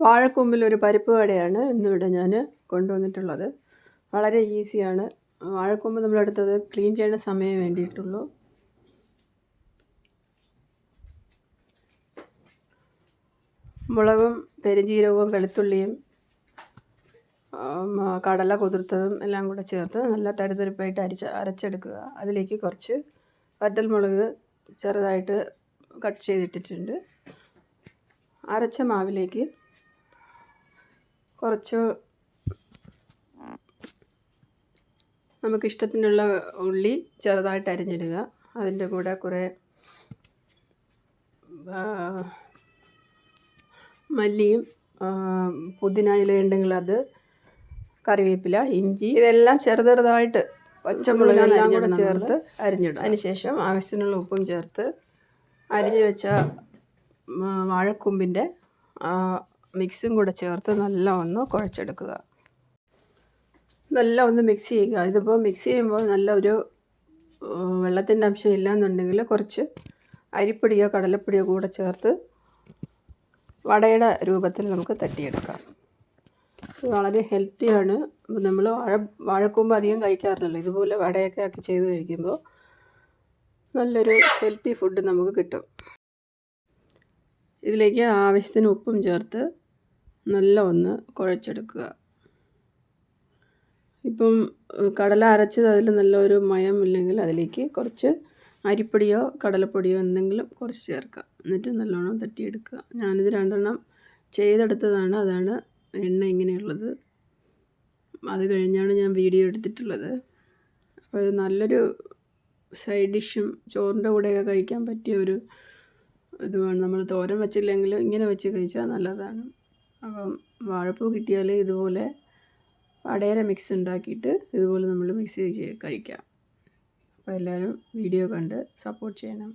വാഴക്കൊമ്പിൽ ഒരു പരിപ്പ് വടയാണ് ഇന്നിവിടെ ഞാൻ കൊണ്ടുവന്നിട്ടുള്ളത്. വളരെ ഈസിയാണ്. വാഴക്കൊമ്പ് നമ്മളെടുത്തത് ക്ലീൻ ചെയ്യുന്ന സമയം വേണ്ടിയിട്ടുള്ളൂ. മുളകും പെരുംജീരകവും വെളുത്തുള്ളിയും കടല കുതിർത്തതും എല്ലാം കൂടെ ചേർത്ത് നല്ല തരിതരിപ്പായിട്ട് അരിച്ച് അരച്ചെടുക്കുക. അതിലേക്ക് കുറച്ച് വറ്റൽമുളക് ചെറുതായിട്ട് കട്ട് ചെയ്തിട്ടിട്ടുണ്ട്. അരച്ച മാവിലേക്ക് കുറച്ച് നമുക്കിഷ്ടത്തിനുള്ള ഉള്ളി ചെറുതായിട്ട് അരിഞ്ഞിടുക. അതിന്റെ കൂടെ കുറേ മല്ലിയും പുതിന ഇലയുണ്ടെങ്കിൽ അത് കറിവേപ്പില ഇഞ്ചി ഇതെല്ലാം ചെറുതായിട്ട് പച്ചമുളക് എല്ലാം കൂടെ ചേർത്ത് അരിഞ്ഞിടും അതിനുശേഷം ആവശ്യത്തിനുള്ള ഉപ്പും ചേർത്ത് അരിഞ്ഞു വെച്ച വാഴക്കൊമ്പിന്റെ മിക്സും കൂടെ ചേർത്ത് നല്ല ഒന്ന് കുഴച്ചെടുക്കുക. നല്ല ഒന്ന് മിക്സ് ചെയ്യുക. ഇതിപ്പോൾ മിക്സ് ചെയ്യുമ്പോൾ നല്ല ഒരു വെള്ളത്തിന്റെ അംശം ഇല്ലയെന്നുണ്ടെങ്കിൽ കുറച്ച് അരിപ്പൊടിയോ കടലപ്പൊടിയോ കൂടെ ചേർത്ത് വടയുടെ രൂപത്തിൽ നമുക്ക് തട്ടിയെടുക്കാം. വളരെ ഹെൽത്തിയാണ് നമ്മൾ വാഴ വാഴക്കൂമ്പ് അധികം കഴിക്കാറില്ലല്ലോ. ഇതുപോലെ വടയൊക്കെ ആക്കി ചെയ്ത് കഴിക്കുമ്പോൾ നല്ലൊരു ഹെൽത്തി ഫുഡ് നമുക്ക് കിട്ടും. ഇതിലേക്ക് ആവശ്യത്തിന് ഉപ്പും ചേർത്ത് നല്ല ഒന്ന് കുഴച്ചെടുക്കുക. ഇപ്പം കടല അരച്ചത് അതിൽ നല്ലൊരു മയം ഇല്ലെങ്കിൽ അതിലേക്ക് കുറച്ച് അരിപ്പൊടിയോ കടലപ്പൊടിയോ എന്തെങ്കിലും കുറച്ച് ചേർക്കുക. എന്നിട്ട് നല്ലോണം തട്ടിയെടുക്കുക. ഞാനിത് രണ്ടെണ്ണം ചെയ്തെടുത്തതാണ്. അതാണ് എണ്ണ ഇങ്ങനെയുള്ളത്. അത് കഴിഞ്ഞാണ് ഞാൻ വീഡിയോ എടുത്തിട്ടുള്ളത്. അപ്പോൾ ഇത് നല്ലൊരു സൈഡ് ഡിഷും ചോറിന്റെ കൂടെയൊക്കെ കഴിക്കാൻ പറ്റിയ ഒരു ഇതുമാണ്. നമ്മൾ തോരൻ വെച്ചില്ലെങ്കിലും ഇങ്ങനെ വെച്ച് കഴിച്ചാൽ നല്ലതാണ്. അപ്പം വാഴപ്പൂ കിട്ടിയാൽ ഇതുപോലെ പടയര മിക്സ് ഉണ്ടാക്കിയിട്ട് ഇതുപോലെ നമ്മൾ മിക്സ് ചെയ്ത് കഴിക്കാം. അപ്പോൾ എല്ലാവരും വീഡിയോ കണ്ട് സപ്പോർട്ട് ചെയ്യണം.